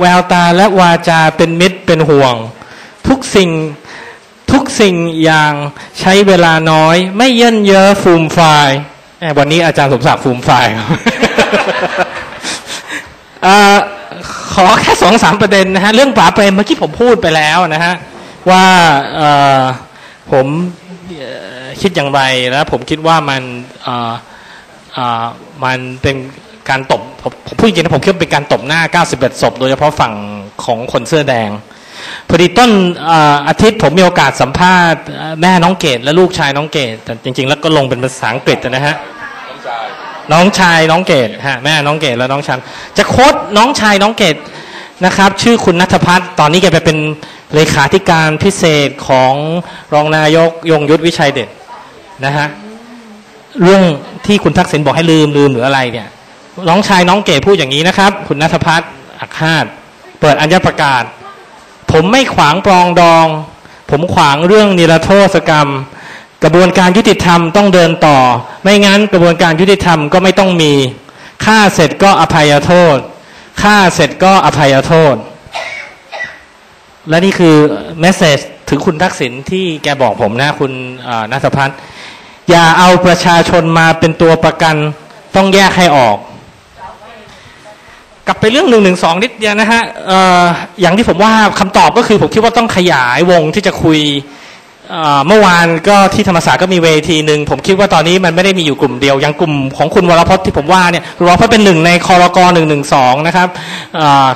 แววตาและวาจาเป็นมิตรเป็นห่วง ทุกสิ่งทุกสิ่งอย่างใช้เวลาน้อย ไม่เยินเยอะฟูมไฟายวันนี้อาจารย์สมศักดิ์ฟูมไฟายขอแค่สองสามประเด็นนะฮะ เรื่องป๋าเปรมเมื่อกี้ผมพูดไปแล้วนะฮะ ว่าผมคิดอย่างไรแล้วผมคิดว่ามันมันเป็น การตบผมผมพูดจริงนะผมคิดว่าเป็นการตบหน้า 91 ศพ โดยเฉพาะฝั่งของคนเสื้อแดงพอดีต้นอาทิตย์ผมมีโอกาสสัมภาษณ์แม่น้องเกดและลูกชายน้องเกดแต่จริง ๆ แล้วก็ลงเป็นภาษาอังกฤษนะฮะน้องชายน้องเกดฮะแม่น้องเกดและน้องชันจะโค้ดน้องชายน้องเกดนะครับ ชื่อคุณนัทพัฒน์ตอนนี้แกไปเป็นเลขาธิการพิเศษของรองนายกยงยุทธวิชัยเด็ดนะฮะเรื่องที่คุณทักษิณบอกให้ลืมลืมหรืออะไรเนี่ย น้องชายน้องเกดพูดอย่างนี้นะครับ คุณนัทพัฒน์อักฮาตเปิดอัญญประกาศ ผมไม่ขวางปรองดอง ผมขวางเรื่องนิรโทษกรรม กระบวนการยุติธรรมต้องเดินต่อ ไม่งั้นกระบวนการยุติธรรมก็ไม่ต้องมีฆ่าเสร็จก็อภัยโทษฆ่าเสร็จก็อภัยโทษ และนี่คือเมสเซจถึงคุณทักษิณที่แกบอกผมนะ คุณนัทพัฒน์อย่าเอาประชาชนมาเป็นตัวประกันต้องแยกให้ออก ลับไปเรื่องหนึ่งหนึ่งสองนิดเดียวนะฮะอออย่างที่ผมว่าคำตอบก็คือผมคิดว่าต้องขยายวงที่จะคุยเมื่อวานก็ที่ธรรมศาสตร์ก็มีเวทีหนึ่งผมคิดว่าตอนนี้มันไม่ได้มีอยู่กลุ่มเดียวอย่างกลุ่มของคุณวรพจน์ที่ผมว่าเนี่ยวรพจน์เป็นหนึ่งในคอรกหนึ่งหนึ่งสองนะครับ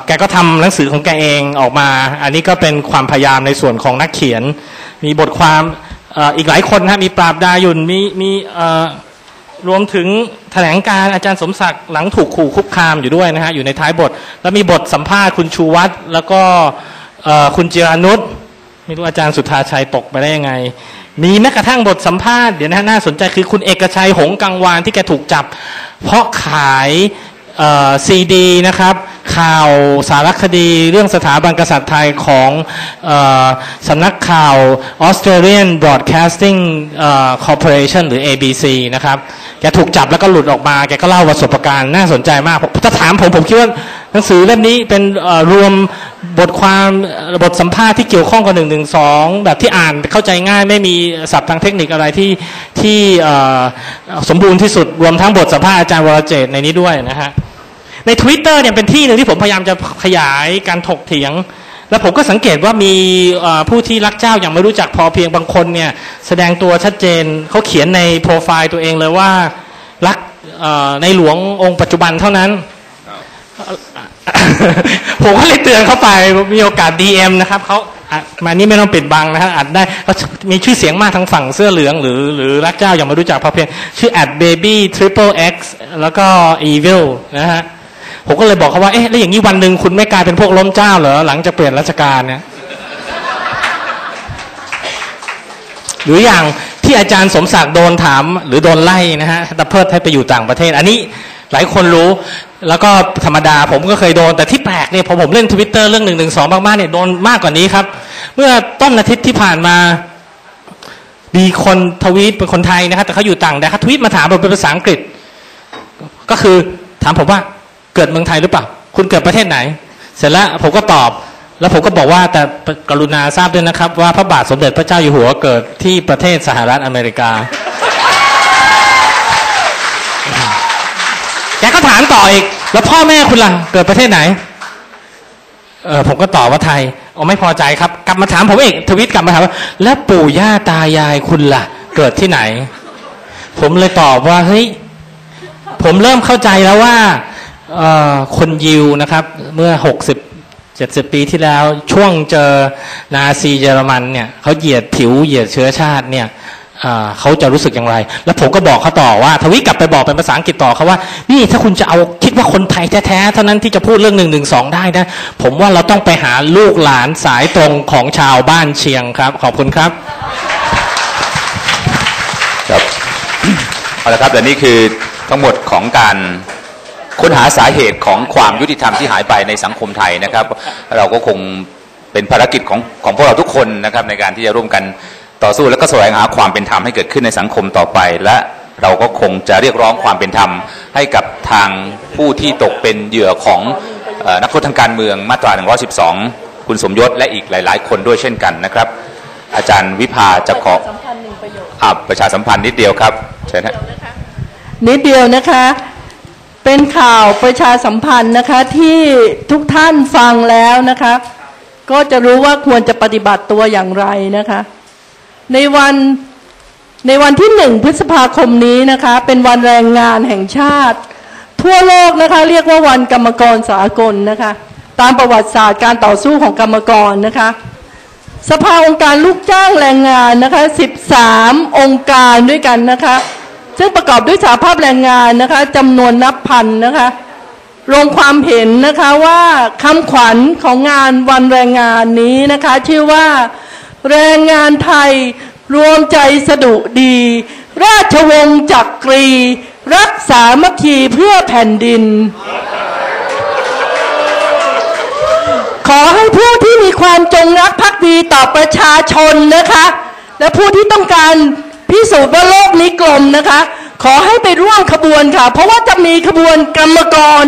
แกก็ทำหนังสือของแกเองออกมา อันนี้ก็เป็นความพยายามในส่วนของนักเขียน มีบทความอ,อีกหลายคนนะมีปราบดายุนมีมี รวมถึงแถลงการอาจารย์สมศักดิ์หลังถูกขู่คุกคามอยู่ด้วยนะฮะอยู่ในท้ายบท แล้วมีบทสัมภาษณ์คุณชูวัตรแล้วก็คุณจิรานุชไม่รู้อาจารย์สุธาชัยตกไปได้ยังไง มีแม้กระทั่งบทสัมภาษณ์เดี๋ยวนะน่าสนใจคือคุณเอกชัยหงกังวานที่แกถูกจับ เพราะขาย ซีดีนะครับข่าวสารคดีเรื่องสถาบันกษัตริย์ไทยของออสำนักข่าว Australian Broadcasting เอ่อ Corporation หรือ ABC นะครับแกถูกจับแล้วก็หลุดออกมา แกก็เล่าประสบการณ์น่าสนใจมากถ้าถามผมผมคิดว่าหนังสือเล่มนี้เป็นรวมบทความบทสัมภาษณ์ที่เกี่ยวข้องกับหนึ่งหนึ่งสองแบบที่อ่านเข้าใจง่ายไม่มีศัพท์ทางเทคนิคอะไรที่ที่สมบูรณ์ที่สุดรวมทั้งบทสัมภาษณ์อาจารย์วรเจตในนี้ด้วยนะฮะ ใน Twitter เนี่ยเป็นที่หนึ่งที่ผมพยายามจะขยายการถกเถียง แล้วผมก็สังเกตว่ามีผู้ที่รักเจ้าอย่างไม่รู้จักพอเพียงบางคนเนี่ยแสดงตัวชัดเจนเขาเขียนในโปรไฟล์ตัวเองเลยว่ารักในหลวงองค์ปัจจุบันเท่านั้น ผมก็เลยเตือนเขาไปมีโอกาส DM นะครับเขาอะมานี่ไม่ต้องปิดบังนะฮะอัดได้เขามีชื่อเสียงมากทางฝั่งเสื้อเหลือง หรือหรือรักเจ้าอย่างไม่รู้จักพอเพียง ชื่อ at baby triple x แล้วก็ evil นะฮะ ผมก็เลยบอกเขาว่าเอ๊ะแล้วอย่างนี้วันหนึ่งคุณไม่กลายเป็นพวกล้มเจ้าเหรอหลังจากเปลี่ยนราชการเนี่ยหรืออย่างที่อาจารย์สมศักดิ์โดนถาม หรือโดนไล่นะฮะตะเพิดให้ไปอยู่ต่างประเทศ อันนี้หลายคนรู้ แล้วก็ธรรมดาผมก็เคยโดน แต่ที่แปลกเนี่ยพอผมเล่นทวิตเตอร์เรื่องหนึ่งหนึ่งสองมากๆเนี่ยโดนมากกว่านี้ครับ เมื่อต้นอาทิตย์ที่ผ่านมามีคนทวีตเป็นคนไทยนะครับแต่เขาอยู่ต่างแดนเขาทวีตมาถามผมเป็นภาษาอังกฤษ ก็คือถามผมว่า เกิดเมืองไทยหรือเปล่า คุณเกิดประเทศไหน เสร็จแล้วผมก็ตอบ แล้วผมก็บอกว่าแต่กรุณาทราบด้วยนะครับ ว่าพระบาทสมเด็จพระเจ้าอยู่หัวเกิดที่ประเทศสหรัฐอเมริกา แกก็ถามต่ออีก แล้วพ่อแม่คุณล่ะ เกิดประเทศไหน เออผมก็ตอบว่าไทยอ๋อไม่พอใจครับ กลับมาถามผมอีกทวิตกลับมาถามว่า แล้วปู่ย่าตายายคุณล่ะ เกิดที่ไหน ผมเลยตอบว่าเฮ้ยผมเริ่มเข้าใจแล้วว่า คนยิวนะครับ เมื่อหกสิบเจ็ดสิบปีที่แล้วช่วงเจอนาซีเยอรมันเนี่ยเขาเหยียดผิวเหยียดเชื้อชาติเนี่ยเขาจะรู้สึกอย่างไร แล้วผมก็บอกเขาต่อว่า ทวิกลับไปบอกเป็นภาษาอังกฤษต่อเขาว่า นี่ถ้าคุณจะเอาคิดว่าคนไทยแท้ๆเท่านั้นที่จะพูดเรื่องหนึ่งหนึ่งสองได้นะ ผมว่าเราต้องไปหาลูกหลานสายตรงของชาวบ้านเชียงครับ ขอบคุณครับ ครับ เอาละครับและนี่คือทั้งหมดของการ ค้นหาสาเหตุของความยุติธรรมที่หายไปในสังคมไทยนะครับ เราก็คงเป็นภารกิจของของพวกเราทุกคนนะครับในการที่จะร่วมกันต่อสู้และก็แสวงหาความเป็นธรรมให้เกิดขึ้นในสังคมต่อไป และเราก็คงจะเรียกร้องความเป็นธรรมให้กับทางผู้ที่ตกเป็นเหยื่อของเอเอ่อนักโทษทางการเมืองมาตรา 112 คุณสมยศและอีกหลาย ๆ คนด้วยเช่นกันนะครับ อาจารย์วิภาจะขอสัมพันธ์หนึ่งประโยคอ่าประชาสัมพันธ์นิดเดียวครับเชิญฮะนิดเดียวนะคะ เป็นข่าวประชาสัมพันธ์นะคะที่ทุกท่านฟังแล้วนะคะ ก็จะรู้ว่าควรจะปฏิบัติตัวอย่างไรนะคะ ในวันในวันที่หนึ่งพฤษภาคมนี้นะคะ เป็นวันแรงงานแห่งชาติ ทั่วโลกนะคะเรียกว่าวันกรรมกรสากลนะคะ ตามประวัติศาสตร์การต่อสู้ของกรรมกรนะคะ สภาองค์การลูกจ้างแรงงานนะคะ 13 องค์การด้วยกันนะคะ ซึ่งประกอบด้วยสาภาพแรงงานนะคะจำนวนนับพันนะคะลงความเห็นนะคะว่าคำขวัญของงานวันแรงงานนี้นะคะ ชื่อว่า แรงงานไทยรวมใจสดุดี ราชวงศ์จักรี รักษามัคคีเพื่อแผ่นดิน ขอให้ผู้ที่มีความจงรักภักดีต่อประชาชนนะคะ และผู้ที่ต้องการ พิสูจน์ว่าโลกนี้กลมนะคะ ขอให้ไปร่วมขบวนค่ะ เพราะว่าจะมีขบวนกรรมกร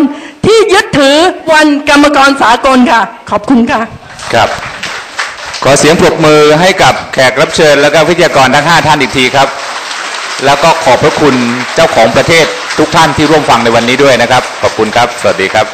ที่ยึดถือวันกรรมกรสากลค่ะ ขอบคุณค่ะ ครับ ขอเสียงปรบมือให้กับแขกรับเชิญ แล้วก็วิทยากรทั้ง 5 ท่านอีกทีครับ แล้วก็ขอบพระคุณเจ้าของประเทศทุกท่านที่ร่วมฟังในวันนี้ด้วยนะครับ ขอบคุณครับ สวัสดีครับ